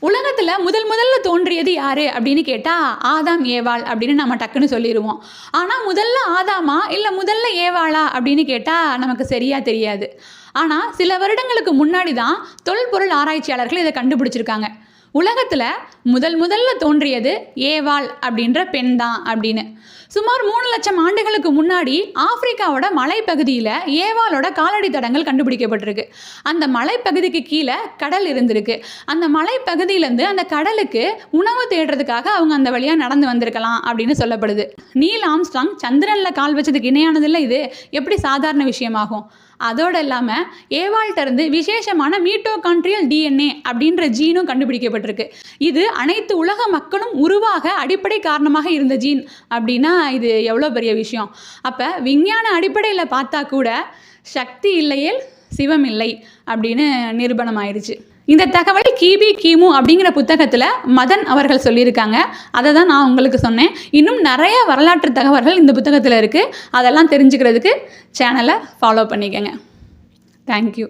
உலகத்தில் முதல் முதல்ல தோன்றியது யார் அப்படின்னு கேட்டால் ஆதாம் ஏவாள் அப்படின்னு நம்ம டக்குன்னு சொல்லிடுவோம் ஆனால் முதல்ல ஆதாமா இல்லை முதல்ல ஏவாளா அப்படின்னு கேட்டால் நமக்கு சரியாக தெரியாது. ஆனால் சில வருடங்களுக்கு முன்னாடி தான் தொல்பொருள் ஆராய்ச்சியாளர்கள் இதை கண்டுபிடிச்சிருக்காங்க. உலகத்தில் முதல் முதல்ல தோன்றியது ஏவாள் அப்படின்ற பெண் தான் அப்படின்னு. சுமார் மூணு லட்சம் ஆண்டுகளுக்கு முன்னாடி ஆப்பிரிக்காவோட மலைப்பகுதியில் ஏவாளோட காலடி தடங்கள் கண்டுபிடிக்கப்பட்டிருக்கு. அந்த மலைப்பகுதிக்கு கீழே கடல் இருந்திருக்கு. அந்த மலைப்பகுதியிலேருந்து அந்த கடலுக்கு உணவு தேடுறதுக்காக அவங்க அந்த வழியாக நடந்து வந்திருக்கலாம் அப்படின்னு சொல்லப்படுது. நீல் ஆம்ஸ்டாங் சந்திரனில் கால் வச்சதுக்கு இணையானதில்லை இது? எப்படி சாதாரண விஷயமாகும்? அதோடு இல்லாமல் ஏவாள்கிட்ட விசேஷமான மீட்டோகான்ட்ரியல் டிஎன்ஏ அப்படின்ற ஜீனும் கண்டுபிடிக்கப்பட்டிருக்கு. இது அனைத்து உலக மக்களும் உருவாக அடிப்படை காரணமாக இருந்த ஜீன் அப்படின்னா இது எவ்வளோ பெரிய விஷயம்? அப்போ விஞ்ஞான அடிப்படையில் பார்த்தா கூட சக்தி இல்லையேல் சிவம் இல்லை அப்படின்னு நிரூபணம் ஆயிடுச்சு இந்த தகவல் கிபி கிமு அப்படிங்கிற புத்தகத்தில் மதன் அவர்கள் சொல்லியிருக்காங்க. அதை தான் நான் உங்களுக்கு சொன்னேன். இன்னும் நிறைய வரலாற்று தகவல்கள் இந்த புத்தகத்தில் இருக்குது அதெல்லாம் தெரிஞ்சுக்கிறதுக்கு சேனலை ஃபாலோ பண்ணிக்கங்க. தேங்க்யூ